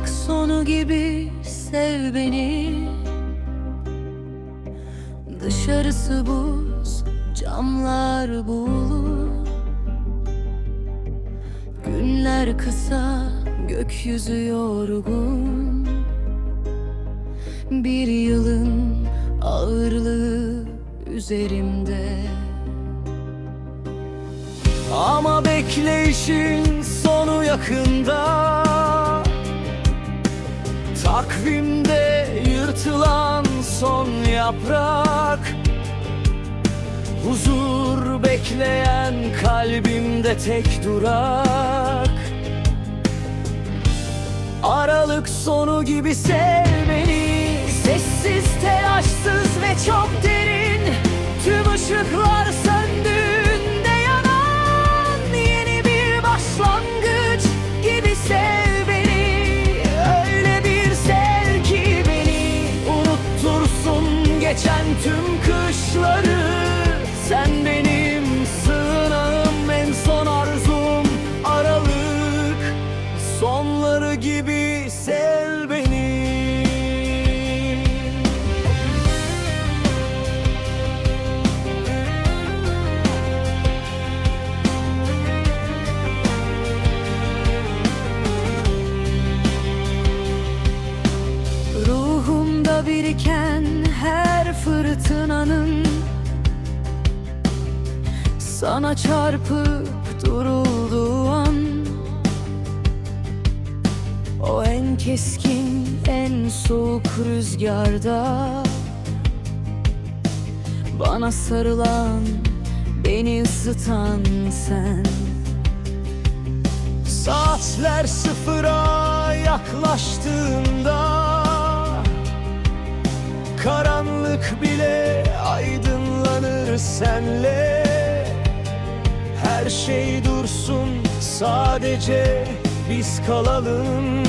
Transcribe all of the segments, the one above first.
Aralık sonu gibi sev beni. Dışarısı buz, camlar buğulu. Günler kısa, gökyüzü yorgun. Bir yılın ağırlığı üzerimde. Ama bekleyişin sonu yakında Takvimde yırtılan son yaprak. Huzur bekleyen kalbimde tek durak. Aralık sonu gibi sev Sessiz, telaşsız ve çok geçen tüm kışları Sen benim sığınağım en son arzum Aralık. Sonları gibi sev beni. Ruhumda biriken fırtınanın Sana çarpıp durulduğu an O en keskin, en soğuk rüzgarda Bana sarılan, beni ısıtan sen. Saatler sıfıra yaklaştığında Karanlık bile senle Her şey dursun sadece biz kalalım.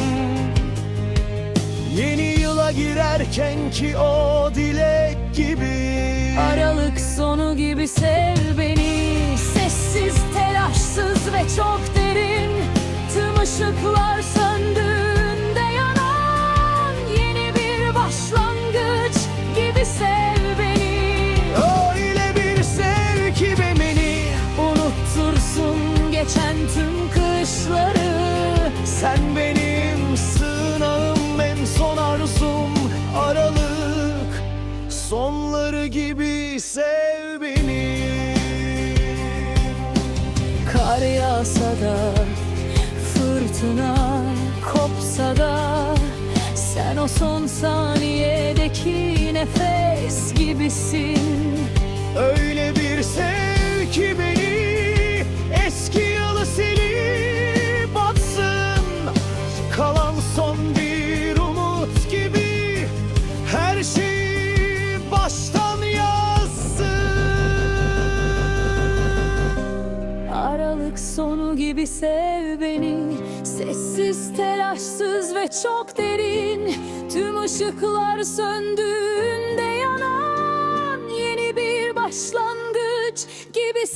Yeni yıla girerken ki o dilek gibi. Aralık sonu gibi sev beni. Sessiz, telaşsız ve çok derin Tüm ışıklar sev beni. Kar yağsa da Fırtına kopsa da Sen o son saniyedeki nefes gibisin. Öyle bir sev ki beni Eski yılı silip atsın Kalan son bir gibi sev beni. Sessiz, telaşsız ve çok derin. Tüm ışıklar söndüğünde yanan Yeni bir başlangıç gibi